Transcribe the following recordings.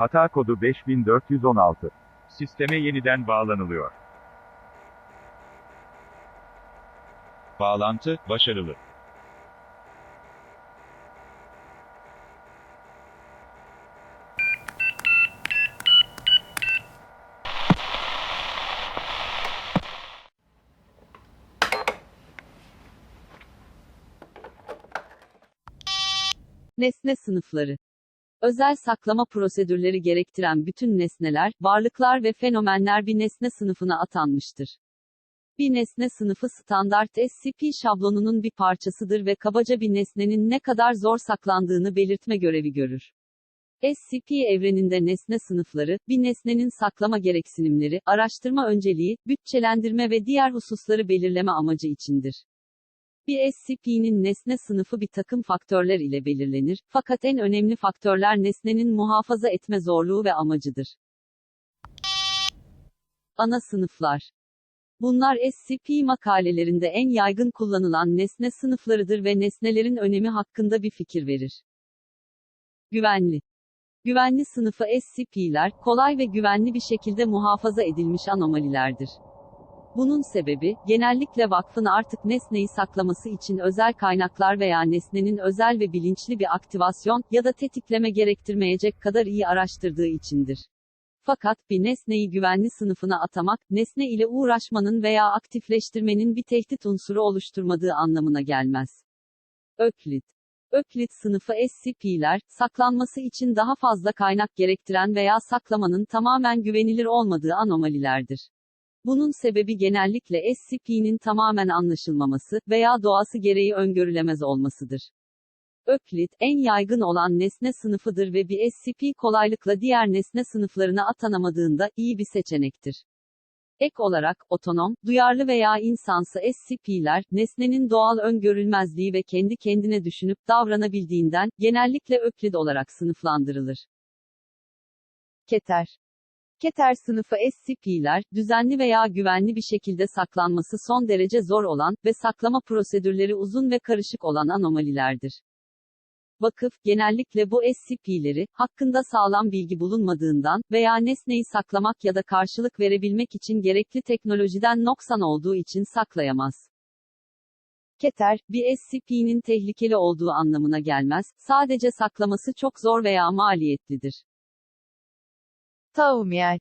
Hata kodu 5416. Sisteme yeniden bağlanılıyor. Bağlantı, başarılı. Nesne sınıfları. Özel saklama prosedürleri gerektiren bütün nesneler, varlıklar ve fenomenler bir nesne sınıfına atanmıştır. Bir nesne sınıfı standart SCP şablonunun bir parçasıdır ve kabaca bir nesnenin ne kadar zor saklandığını belirtme görevi görür. SCP evreninde nesne sınıfları, bir nesnenin saklama gereksinimleri, araştırma önceliği, bütçelendirme ve diğer hususları belirleme amacı içindir. Bir SCP'nin nesne sınıfı bir takım faktörler ile belirlenir, fakat en önemli faktörler nesnenin muhafaza etme zorluğu ve amacıdır. Ana sınıflar Bunlar SCP makalelerinde en yaygın kullanılan nesne sınıflarıdır ve nesnelerin önemi hakkında bir fikir verir. Güvenli Güvenli sınıfı SCP'ler, kolay ve güvenli bir şekilde muhafaza edilmiş anomalilerdir. Bunun sebebi, genellikle vakfın artık nesneyi saklaması için özel kaynaklar veya nesnenin özel ve bilinçli bir aktivasyon ya da tetikleme gerektirmeyecek kadar iyi araştırdığı içindir. Fakat bir nesneyi güvenli sınıfına atamak, nesne ile uğraşmanın veya aktifleştirmenin bir tehdit unsuru oluşturmadığı anlamına gelmez. Öklit Öklit sınıfı SCP'ler, saklanması için daha fazla kaynak gerektiren veya saklamanın tamamen güvenilir olmadığı anomalilerdir. Bunun sebebi genellikle SCP'nin tamamen anlaşılmaması veya doğası gereği öngörülemez olmasıdır. Öklit, en yaygın olan nesne sınıfıdır ve bir SCP kolaylıkla diğer nesne sınıflarına atanamadığında iyi bir seçenektir. Ek olarak, otonom, duyarlı veya insansı SCP'ler, nesnenin doğal öngörülmezliği ve kendi kendine düşünüp davranabildiğinden, genellikle öklit olarak sınıflandırılır. Keter Keter sınıfı SCP'ler, düzenli veya güvenli bir şekilde saklanması son derece zor olan ve saklama prosedürleri uzun ve karışık olan anomalilerdir. Vakıf, genellikle bu SCP'leri, hakkında sağlam bilgi bulunmadığından veya nesneyi saklamak ya da karşılık verebilmek için gerekli teknolojiden noksan olduğu için saklayamaz. Keter, bir SCP'nin tehlikeli olduğu anlamına gelmez, sadece saklaması çok zor veya maliyetlidir. Taumiel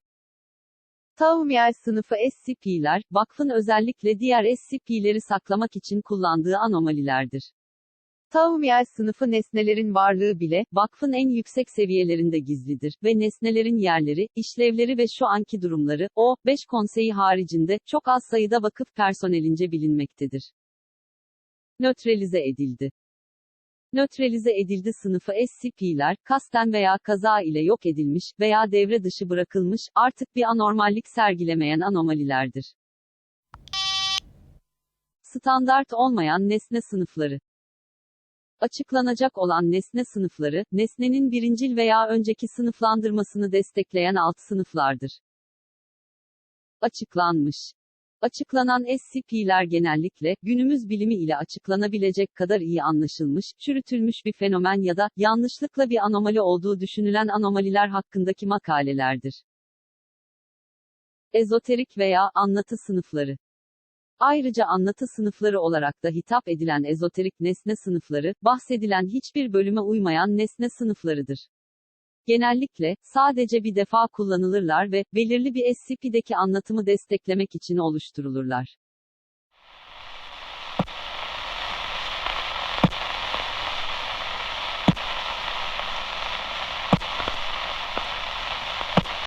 Taumiel sınıfı SCP'ler, vakfın özellikle diğer SCP'leri saklamak için kullandığı anomalilerdir. Taumiel sınıfı nesnelerin varlığı bile, vakfın en yüksek seviyelerinde gizlidir ve nesnelerin yerleri, işlevleri ve şu anki durumları, o, 5 konseyi haricinde, çok az sayıda vakıf personelince bilinmektedir. Nötralize edildi. Nötralize edildi sınıfı SCP'ler, kasten veya kaza ile yok edilmiş veya devre dışı bırakılmış, artık bir anormallik sergilemeyen anomalilerdir. Standart olmayan nesne sınıfları Açıklanacak olan nesne sınıfları, nesnenin birincil veya önceki sınıflandırmasını destekleyen alt sınıflardır. Açıklanmış Açıklanan SCP'ler genellikle, günümüz bilimi ile açıklanabilecek kadar iyi anlaşılmış, çürütülmüş bir fenomen ya da, yanlışlıkla bir anomali olduğu düşünülen anomaliler hakkındaki makalelerdir. Ezoterik veya anlatı sınıfları Ayrıca anlatı sınıfları olarak da hitap edilen ezoterik nesne sınıfları, bahsedilen hiçbir bölüme uymayan nesne sınıflarıdır. Genellikle, sadece bir defa kullanılırlar ve, belirli bir SCP'deki anlatımı desteklemek için oluşturulurlar.